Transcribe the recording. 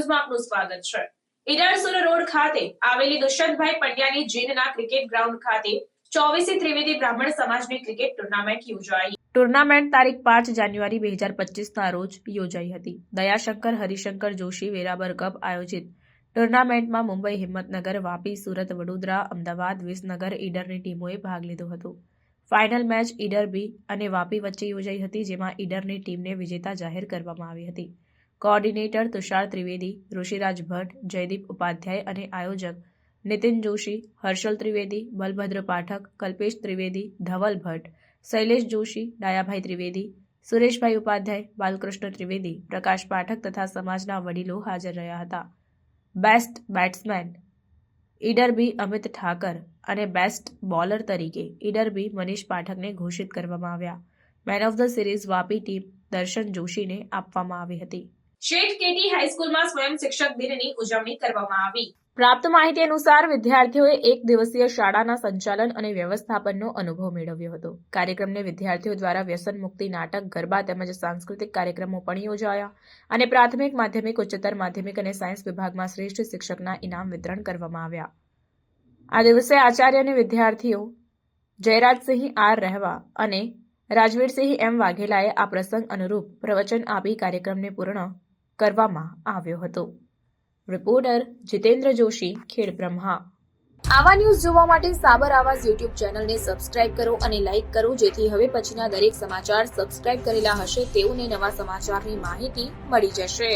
સ્વાગત છે. ઈડરસુર રોડ ખાતે આવેલી દુષ્યંતભાઈ પંડ્યાની જીનના ક્રિકેટ ગ્રાઉન્ડ ખાતે ચોવીસી ત્રિવેદી બ્રાહ્મણ સમાજની ક્રિકેટ ટુર્નામેન્ટ યોજાઈ. ટુર્નામેન્ટ તારીખ પાંચ જાન્યુઆરી બે હજાર પચીસના રોજ યોજાઈ હતી. દયાશંકર, હરિશંકર જોશી વેરાબર કપ આયોજિત ટુર્નામેન્ટમાં મુંબઈ, હિંમતનગર, વાપી, સુરત, વડોદરા, અમદાવાદ, વિસનગર, ઈડરની ટીમોએ ભાગ લીધો હતો. ફાઇનલ મેચ ઈડર બી અને વાપી વચ્ચે યોજાઈ હતી, જેમાં ઈડરની ટીમને વિજેતા જાહેર કરવામાં આવી હતી. કોઓર્ડિનેટર તુષાર ત્રિવેદી, ઋષિરાજ ભટ્ટ, જયદીપ ઉપાધ્યાય અને આયોજક નીતિન જોશી, હર્ષલ ત્રિવેદી, બલભદ્ર પાઠક, કલ્પેશ ત્રિવેદી, ધવલ ભટ્ટ, શૈલેષ જોશી, ડાયાભાઈ ત્રિવેદી, સુરેશભાઈ ઉપાધ્યાય, બાલકૃષ્ણ ત્રિવેદી, પ્રકાશ પાઠક તથા સમાજના વડીલો હાજર રહ્યા હતા. Best batsman Idar B Amit Thakar અને બેસ્ટ બોલર તરીકે ઈડર બી મનીષ પાઠકને ઘોષિત કરવામાં આવ્યા. Man of the series Vapi team Darshan જોશીને આપવામાં આવી હતી. શેઠ કેટી હાઈસ્કૂલમાં સ્વયં શિક્ષક દિનની ઉજવણી કરવામાં આવી. પ્રાપ્ત માહિતી અનુસાર વિદ્યાર્થીઓએ એક દિવસીય શાળાના સંચાલન અને વ્યવસ્થાપનનો અનુભવ મેળવ્યો હતો. કાર્યક્રમને વિદ્યાર્થીઓ દ્વારા વ્યસન મુક્તિ નાટક, ગરબા તેમજ સાંસ્કૃતિક કાર્યક્રમો પણ યોજાયા અને પ્રાથમિક, માધ્યમિક, ઉચ્ચતર માધ્યમિક અને સાયન્સ વિભાગમાં શ્રેષ્ઠ શિક્ષકના ઇનામ વિતરણ કરવામાં આવ્યા. આ દિવસે આચાર્ય અને વિદ્યાર્થીઓ જયરાજસિંહ આર રહેવા અને રાજવીરસિંહ એમ વાઘેલાએ આ પ્રસંગ અનુરૂપ પ્રવચન આપી કાર્યક્રમને પૂર્ણ કરવામાં આવ્યો હતો. રિપોર્ટર જીતેન્દ્ર જોશી, ખેડ બ્રહ્મા. આવા ન્યૂઝ જોવા માટે સાબર આવાજ યુટ્યુબ ચેનલને સબસ્ક્રાઇબ કરો અને લાઇક કરો, જેથી હવે પછીના દરેક સમાચાર સબસ્ક્રાઇબ કરેલા હશે તેઓને નવા સમાચારની માહિતી મળી જશે.